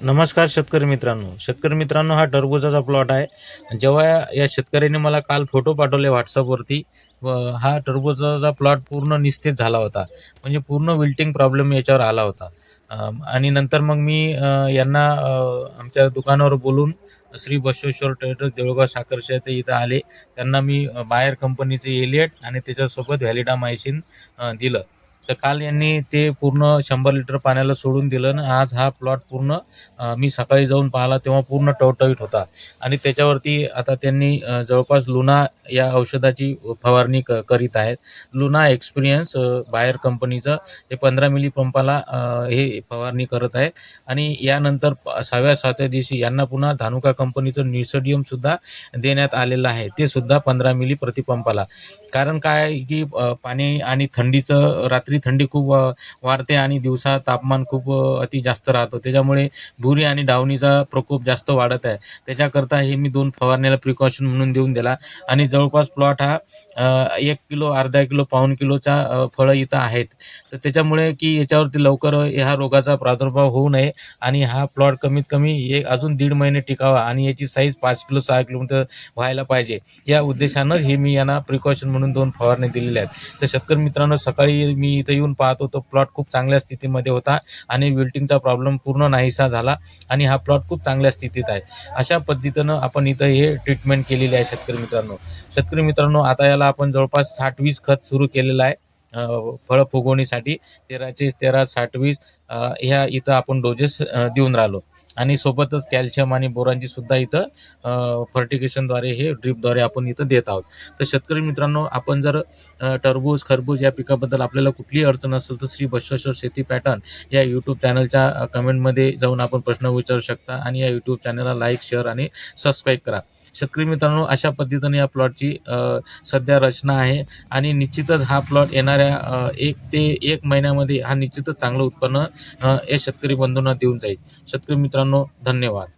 नमस्कार शेतकरी मित्रांनो. शेतकरी मित्रांनो हा टरबुजाचा प्लॉट आहे. जेव्हा या शेतकऱ्याने मला काल फोटो पाठवले व्हॉट्सअपवरती व हा टरबुजाचा प्लॉट पूर्ण निस्तेज झाला होता. म्हणजे पूर्ण विल्टिंग प्रॉब्लेम याच्यावर आला होता. आणि नंतर मग मी यांना आमच्या दुकानावर बोलून श्री बसवेश्वर ट्रेडर्स देऊळगाव साखरशे ते इथं आले. त्यांना मी बाहेर कंपनीचे एलियट आणि त्याच्यासोबत व्हॅलिडा मायसिन दिलं. तर काल यांनी ते पूर्ण शंभर लिटर पाण्याला सोडून दिलं आणि आज हा प्लॉट पूर्ण मी सकाळी जाऊन पाहिला तेव्हा पूर्ण टवटवीत होता. आणि त्याच्यावरती आता त्यांनी जवळपास लुना या औषधाची फवारणी क करीत आहेत. लुना एक्सपिरियन्स बाहेर कंपनीचं हे पंधरा मिली पंपाला हे फवारणी करत आहेत. आणि यानंतर सहाव्या सातव्या दिवशी यांना पुन्हा धानुका कंपनीचं न्युसोडियमसुद्धा देण्यात आलेलं आहे. ते सुद्धा पंधरा मिली प्रतिपंपाला कारण काय की पाणी आणि थंडीचं रात्री थंडी खूप वाढते आणि दिवसा तापमान खूप अति जास्त राहतो. त्याच्यामुळे भुरी आणि डावणीचा प्रकोप जास्त वाढत आहे. त्याच्याकरता हे मी दोन फवारण्याला प्रिकॉशन म्हणून देऊन दिला. आणि जवळपास प्लॉट हा एक किलो अर्धा किलो पाऊण किलोच्या फळं इथं आहेत. तर त्याच्यामुळे की याच्यावरती लवकर ह्या रोगाचा प्रादुर्भाव होऊ नये आणि हा प्लॉट कमीत कमी एक अजून दीड महिने टिकावा आणि याची साईज पाच किलो सहा किलोमीटर व्हायला पाहिजे. या उद्देशानंच हे मी यांना प्रिकॉशन म्हणून दोन फवारणी दिलेल्या आहेत. तर शेतकरी मित्रांनो सकाळी मी इथं येऊन पाहतो तो प्लॉट खूप चांगल्या स्थितीमध्ये होता आणि विल्टिंगचा प्रॉब्लेम पूर्ण नाहीसा झाला आणि हा प्लॉट खूप चांगल्या स्थितीत आहे. अशा पद्धतीनं आपण इथं हे ट्रीटमेंट केलेली आहे शेतकरी मित्रांनो. शेतकरी मित्रांनो आता याला आपण जवळपास साठ वीस खत सुरू केलेलं आहे फळं फुगवणीसाठी. तेराचे तेरा साठ वीस ह्या इथं आपण डोजेस देऊन राहिलो. आणि सोबतच कॅल्शियम आणि बोरांची सुद्धा इथं फर्टिकेशनद्वारे हे ड्रीपद्वारे आपण इथं देत आहोत. तर शेतकरी मित्रांनो आपण जर टरबूज खरबूज या पिकाबद्दल आपल्याला कुठलीही अडचण असेल तर श्री बश्वेश्वर शेती पॅटर्न या यूट्यूब चॅनलच्या कमेंटमध्ये जाऊन आपण प्रश्न विचारू शकता. आणि या यूट्यूब चॅनलला लाईक शेअर आणि सबस्क्राईब करा. शेतकरी मित्रांनो अशा पद्धतीने या प्लॉटची सध्या रचना आहे. आणि निश्चितच हा प्लॉट येणाऱ्या एक ते एक महिन्यामध्ये हा निश्चितच चांगलं उत्पन्न या शेतकरी बंधूंना देऊन जाईल. शेतकरी मित्रांनो धन्यवाद.